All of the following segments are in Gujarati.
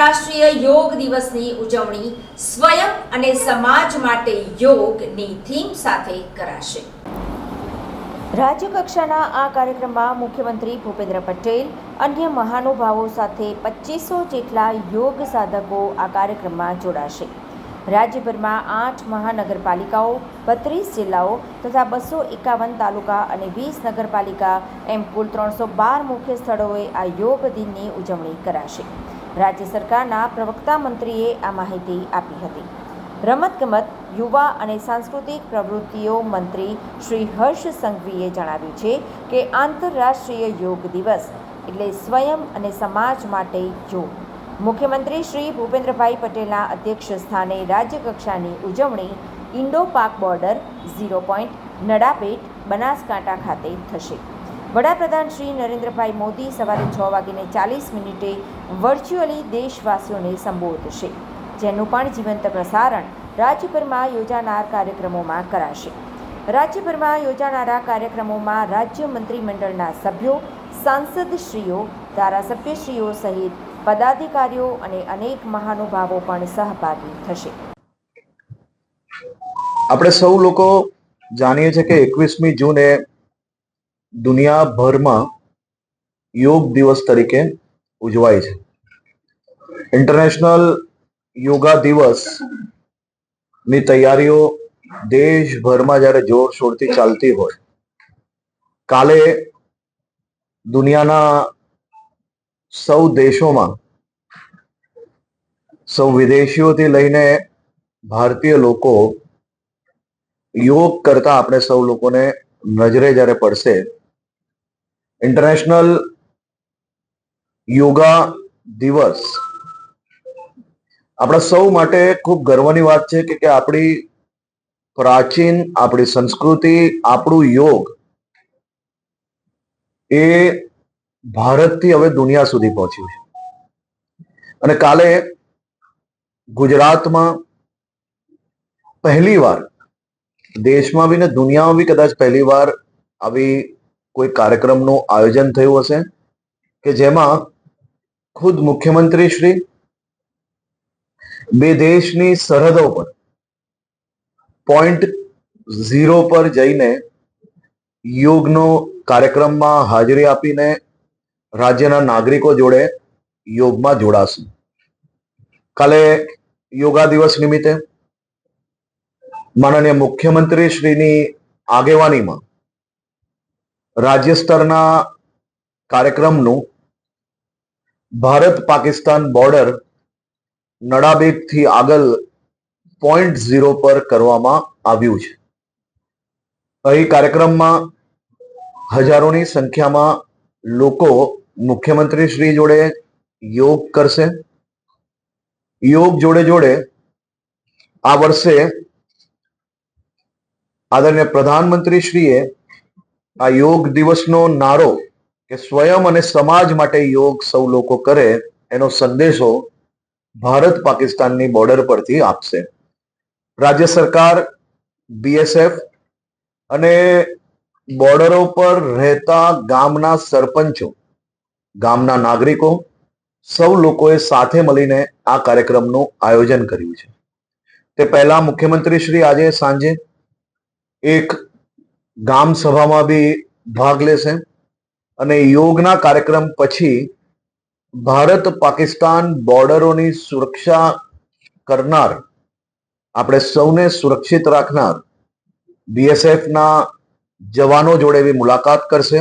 આંતરરાષ્ટ્રીય યોગ દિવસની ઉજવણી સ્વયં અને સમાજ માટે યોગની થીમ સાથે કરાશે. રાજ્યકક્ષાના આ કાર્યક્રમમાં મુખ્યમંત્રી ભૂપેન્દ્ર પટેલ, અન્ય મહાનુભાવો સાથે પચીસો જેટલા યોગ સાધકો આ કાર્યક્રમમાં જોડાશે. રાજ્યભરમાં આઠ મહાનગરપાલિકાઓ, બત્રીસ જિલ્લાઓ તથા બસો એકાવન તાલુકા અને વીસ નગરપાલિકા, એમ કુલ ત્રણસો બાર મુખ્ય સ્થળોએ આ યોગ દિનની ઉજવણી કરાશે. રાજ્ય સરકારના પ્રવક્તા મંત્રીએ આ માહિતી આપી હતી. રમતગમત, યુવા અને સાંસ્કૃતિક પ્રવૃત્તિઓ મંત્રી શ્રી હર્ષ સંઘવીએ જણાવ્યું છે કે આંતરરાષ્ટ્રીય યોગ દિવસ એટલે સ્વયં અને સમાજ માટે યોગ. મુખ્યમંત્રી શ્રી ભૂપેન્દ્રભાઈ પટેલના અધ્યક્ષ સ્થાને રાજ્યકક્ષાની ઉજવણી Indo Pak border, zero point, Nadabet, Banaskantha ખાતે થશે. વડાપ્રધાન શ્રી નરેન્દ્રભાઈ મોદી સવારે છ વાગીને ચાલીસ મિનિટે વર્ચ્યુઅલી દેશવાસીઓને સંબોધશે, જેનું પણ જીવંત પ્રસારણ રાજ્યભરમાં યોજાનાર કાર્યક્રમોમાં કરાશે. રાજ્યભરમાં યોજાનારા કાર્યક્રમોમાં રાજ્ય મંત્રીમંડળના સભ્યો, સાંસદશ્રીઓ, ધારાસભ્યશ્રીઓ સહિત પદાધિકારીઓ અને અનેક મહાનુભાવો પણ સહભાગી થશે. આપણે સૌ લોકો જાણીએ છીએ કે એકવીસમી જૂને દુનિયાભરમાં યોગ દિવસ તરીકે ઉજવાય છે. ઇન્ટરનેશનલ યોગા દિવસની તૈયારીઓ દેશભરમાં જ્યારે જોરશોરથી ચાલતી હોય, કાલે દુનિયાના સૌ દેશોમાં સૌ વિદેશીઓથી લઈને ભારતીય લોકો યોગ કરતા આપણે સૌ લોકોને નજરે જ્યારે પડશે ઇન્ટરનેશનલ યોગા દિવસ આપણા સૌ માટે ખૂબ ગર્વની વાત છે કે આપણી પ્રાચીન, આપણી સંસ્કૃતિ, આપણું યોગ એ ભારતથી હવે દુનિયા સુધી પહોંચ્યું છે. અને કાલે ગુજરાતમાં પહેલી વાર, દેશમાં બી ને દુનિયામાં બી કદાચ પહેલી વાર આવી કોઈ કાર્યક્રમનું આયોજન થયું હશે? કે જેમાં ખુદ મુખ્યમંત્રી શ્રી બે દેશની સરહદો પર પોઈન્ટ ઝીરો પર જઈને યોગનો કાર્યક્રમમાં હાજરી આપીને રાજ્યના નાગરિકો જોડે યોગમાં જોડાશે. કાલે યોગા દિવસ નિમિત્તે માનનીય મુખ્યમંત્રી શ્રીની આગેવાનીમાં રાજ્ય સ્તરના કાર્યક્રમનું ભારત પાકિસ્તાન બોર્ડર નડાબેટથી આગળ પોઈન્ટ ઝીરો પર કરવામાં આવ્યું છે. અહીં કાર્યક્રમમાં હજારોની સંખ્યામાં લોકો મુખ્યમંત્રી શ્રી જોડે યોગ કરશે. યોગ જોડે જોડે આ વર્ષે આદરણીય પ્રધાનમંત્રી શ્રીએ આ યોગ દિવસનો નારો કે સ્વયં અને સમાજ માટે યોગ સૌ લોકો કરે, એનો સંદેશો ભારત પાકિસ્તાનની બોર્ડર પરથી આપશે. રાજ્ય સરકાર બીએસએફ અને બોર્ડરો પર રહેતા ગામના સરપંચો, ગામના નાગરિકો સૌ લોકોએ સાથે મળીને આ કાર્યક્રમનું આયોજન કર્યું છે. તે પહેલા મુખ્યમંત્રી શ્રી આજે સાંજે એક ગામ સભામાં બી ભાગ લેશે. અને યોગના કાર્યક્રમ પછી ભારત પાકિસ્તાન બોર્ડરોની સુરક્ષા કરનાર આપણે સૌને સુરક્ષિત રાખનાર બીએસએફના જવાનો જોડે બી મુલાકાત કરશે.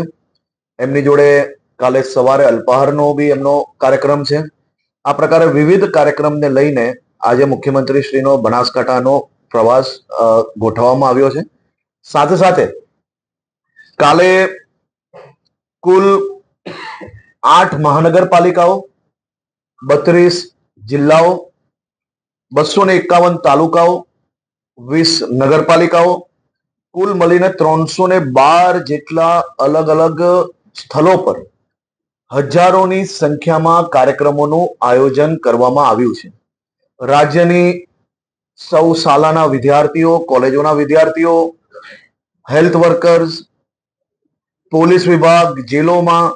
એમની જોડે કાલે સવારે અલ્પાહારનો બી એમનો કાર્યક્રમ છે. આ પ્રકારે વિવિધ કાર્યક્રમને લઈને આજે મુખ્યમંત્રી શ્રીનો બનાસકાંઠાનો પ્રવાસ ગોઠવવામાં આવ્યો છે. સાથે સાથે કાલે કુલ આઠ મહાનગરપાલિકાઓ, બત્રીસ જિલ્લાઓ, બસો ને એકાવન તાલુકાઓ, વીસ નગરપાલિકાઓ, કુલ મળીને ત્રણસો ને બાર જેટલા અલગ અલગ સ્થળો પર હજારોની સંખ્યામાં કાર્યક્રમોનું આયોજન કરવામાં આવ્યું છે. રાજ્યની સૌ શાળાના વિદ્યાર્થીઓ, કોલેજોના વિદ્યાર્થીઓ, હેલ્થ વર્કર્સ પોલીસ વિભાગ, જેલોમાં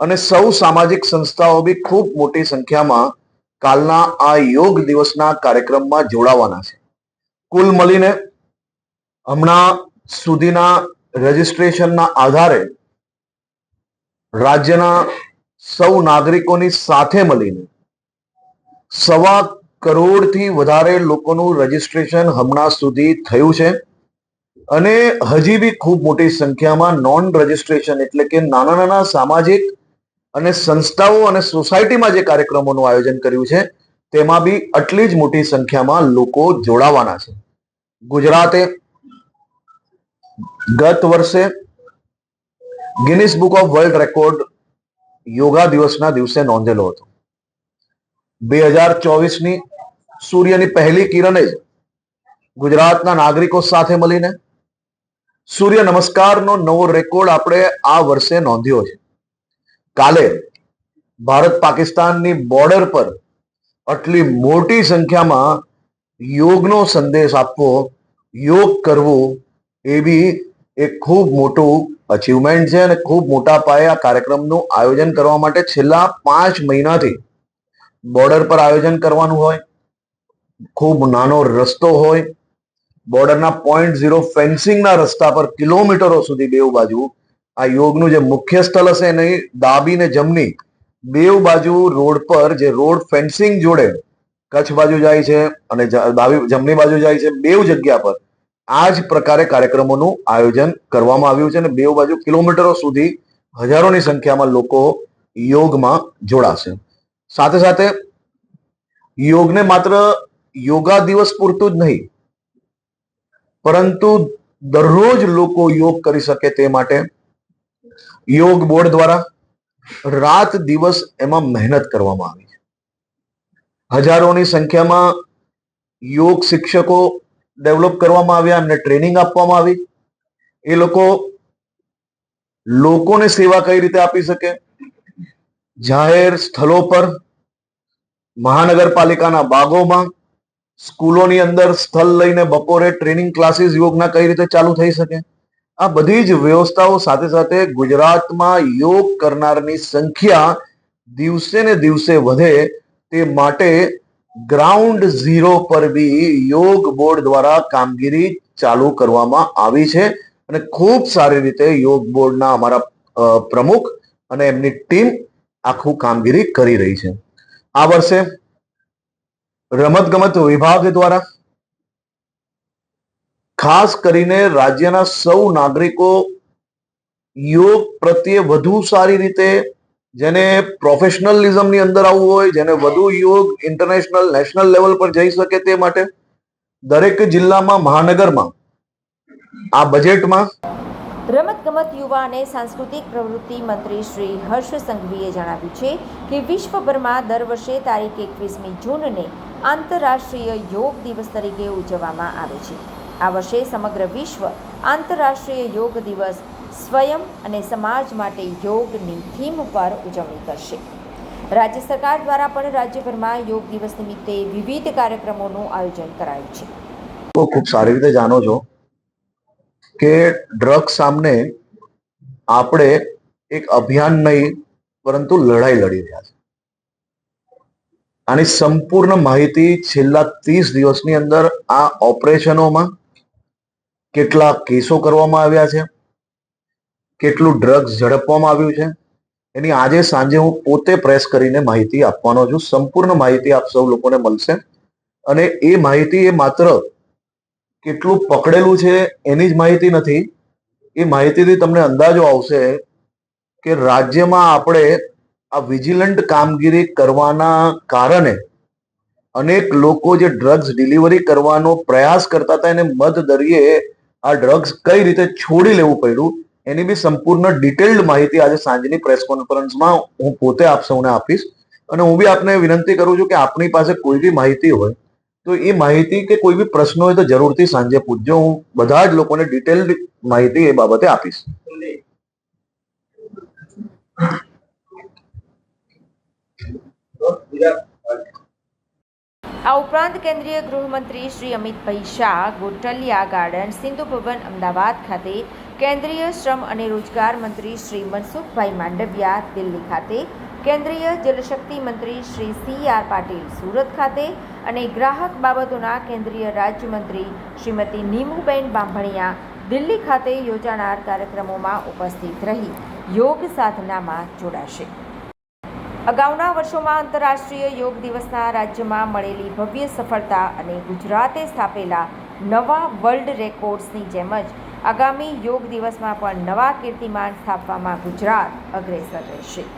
અને સૌ સામાજિક સંસ્થાઓ બી ખૂબ મોટી સંખ્યામાં કાલના આ યોગ દિવસના કાર્યક્રમમાં જોડાવાના છે. કુલ મળીને હમણાં સુધીના રજિસ્ટ્રેશનના આધારે રાજ્યના સૌ નાગરિકોની સાથે મળીને સવા કરોડથી વધારે લોકોનું રજીસ્ટ્રેશન હમણાં સુધી થયું છે. અને હજી બી ખૂબ મોટી સંખ્યામાં નોન રજિસ્ટ્રેશન એટલે કે નાના નાના સામાજિક અને સંસ્થાઓ અને સોસાયટીમાં જે કાર્યક્રમોનું આયોજન કર્યું છે, તેમાં બી આટલી જ મોટી સંખ્યામાં લોકો જોડાવાના છે. ગુજરાતે ગત વર્ષે Guinness book of world record yoga દિવસના દિવસે નોંધેલો હતો. બે હજાર ચોવીસની સૂર્યની પહેલી કિરણે જ ગુજરાતના નાગરિકો સાથે મળીને સૂર્ય નમસ્કારનો નવો રેકોર્ડ આપણે આ વર્ષે નોંધ્યો છે. કાલે ભારત પાકિસ્તાનની બોર્ડર પર આટલી મોટી સંખ્યામાં યોગનો સંદેશ આપવો, યોગ કરવું એ બી એક ખૂબ મોટું અચીવમેન્ટ છે અને ખૂબ મોટા પાયે આ કાર્યક્રમનું આયોજન કરવા માટે છેલ્લા પાંચ મહિનાથી બોર્ડર પર આયોજન કરવાનું હોય, ખૂબ નાનો રસ્તો હોય બોર્ડરના પોઈન્ટ ઝીરો ફેન્સિંગના રસ્તા પર કિલોમીટરો સુધી બેઉ બાજુ આ યોગનું જે મુખ્ય સ્થળ હશે એની ડાબી ને જમણી બેઉ બાજુ રોડ પર જે રોડ ફેન્સિંગ જોડે કચ્છ બાજુ જાય છે અને ડાબી જમણી બાજુ જાય છે બેઉ જગ્યા પર આ જ પ્રકારે કાર્યક્રમોનું આયોજન કરવામાં આવ્યું છે અને બેઉ બાજુ કિલોમીટરો સુધી હજારોની સંખ્યામાં લોકો યોગમાં જોડાશે. સાથે સાથે યોગને માત્ર યોગા દિવસ પૂરતું જ નહીં પરંતુ દરરોજ લોકો યોગ કરી શકે તે માટે યોગ બોર્ડ દ્વારા રાત દિવસ એમાં મહેનત કરવામાં આવી છે. હજારોની સંખ્યામાં યોગ શિક્ષકો ડેવલપ કરવામાં આવ્યા એમને ટ્રેનિંગ આપવામાં આવી. એ લોકો લોકોને સેવા કઈ રીતે આપી શકે? જાહેર સ્થળો પર, મહાનગરપાલિકાના બાગોમાં સ્કૂલોની અંદર સ્થળ લઈને બપોરે ટ્રેનિંગ ક્લાસીસ યોગના કઈ રીતે ચાલુ થઈ શકે? આ બધી જ વ્યવસ્થાઓ સાથે સાથે ગુજરાતમાં યોગ કરનારની સંખ્યા દિવસે ને દિવસે વધે તે માટે ગ્રાઉન્ડ ઝીરો પર બી યોગ બોર્ડ દ્વારા કામગીરી ચાલુ કરવામાં આવી છે અને ખૂબ સારી રીતે યોગ બોર્ડના અમારા પ્રમુખ અને એમની ટીમ આખું કામગીરી કરી રહી છે. આ વર્ષે રમતગમત વિભાગ દ્વારા ખાસ કરીને રાજ્યના સૌ નાગરિકો યોગ પ્રત્યે વધુ સારી રીતે જેને પ્રોફેશનલિઝમની અંદર આવવું હોય, જેને વધુ યોગ ઇન્ટરનેશનલ નેશનલ લેવલ પર જઈ શકે તે માટે દરેક જિલ્લામાં, મહાનગરમાં આ બજેટમાં રમતગમત યુવા અને સાંસ્કૃતિક પ્રવૃત્તિ મંત્રી શ્રી હર્ષ સંઘવીએ જણાવ્યું છે કે વિશ્વભરમાં દર વર્ષે તારીખ એકવીસમી જૂનને આંતરરાષ્ટ્રીય યોગ દિવસ તરીકે ઉજવવામાં આવે છે. આ વર્ષે સમગ્ર વિશ્વ આંતરરાષ્ટ્રીય યોગ દિવસ સ્વયં અને સમાજ માટે યોગની થીમ પર ઉજવણી કરશે. રાજ્ય સરકાર દ્વારા પણ રાજ્યભરમાં યોગ દિવસ નિમિત્તે વિવિધ કાર્યક્રમોનું આયોજન કરાયું છે. ખૂબ સારી રીતે જાણો છો. કે ડ્રગ સામે આપણે એક અભિયાન નહીં, પરંતુ લડાઈ લડી રહ્યા છે આની સંપૂર્ણ માહિતી છેલ્લા ત્રીસ દિવસની અંદર આ ઓપરેશનોમાં કેટલા કેસો કરવામાં આવ્યા છે, કેટલું ડ્રગ્સ ઝડપવામાં આવ્યું છે, એની આજે સાંજે હું પોતે પ્રેસ કરીને માહિતી આપવાનો છું. સંપૂર્ણ માહિતી આપ સૌ લોકોને મળશે. અને એ માહિતી એ માત્ર કેટલું પકડેલું છે એની જ માહિતી નથી. એ માહિતીથી તમને અંદાજો આવશે કે રાજ્યમાં આપણે આ વિજિલન્ટ કામગીરી કરવાના કારણે અનેક લોકો જે ડ્રગ્સ ડિલિવરી કરવાનો પ્રયાસ કરતા હતા, એને મધ દરિયે આ ડ્રગ્સ કઈ રીતે છોડી લેવું પડ્યું, એની બી સંપૂર્ણ ડિટેલ્ડ માહિતી આજે સાંજની પ્રેસ કોન્ફરન્સમાં હું પોતે આપ સૌને આપીશ. અને હું બી આપને વિનંતી કરું છું કે આપની પાસે કોઈ બી માહિતી હોય તો એ માહિતી કે કોઈ બી પ્રશ્ન હોય તો જરૂરથી સાંજે પૂછજો. હું બધા જ લોકોને ડિટેલ માહિતી એ બાબતે આપીશ. આ ઉપરાંત કેન્દ્રીય ગૃહમંત્રી શ્રી અમિતભાઈ શાહ ગોટલિયા ગાર્ડન, સિંધુ ભવન, અમદાવાદ ખાતે કેન્દ્રીય શ્રમ અને રોજગાર મંત્રી શ્રી મનસુખભાઈ માંડવિયા, દિલ્હી ખાતે કેન્દ્રીય જલશક્તિ મંત્રી શ્રી સી આર પાટીલ સુરત ખાતે અને ગ્રાહક બાબતોના કેન્દ્રીય રાજ્યમંત્રી શ્રીમતી નીમુબેન બાંભણિયા દિલ્હી ખાતે યોજાનાર કાર્યક્રમોમાં ઉપસ્થિત રહી યોગ સાધનામાં જોડાશે. અગાઉના વર્ષોમાં આંતરરાષ્ટ્રીય યોગ દિવસના રાજ્યમાં મળેલી ભવ્ય સફળતા અને ગુજરાતે સ્થાપેલા નવા વર્લ્ડ રેકોર્ડ્સની જેમ જ આગામી યોગ દિવસમાં પણ નવા કીર્તિમાન સ્થાપવામાં ગુજરાત અગ્રેસર રહેશે.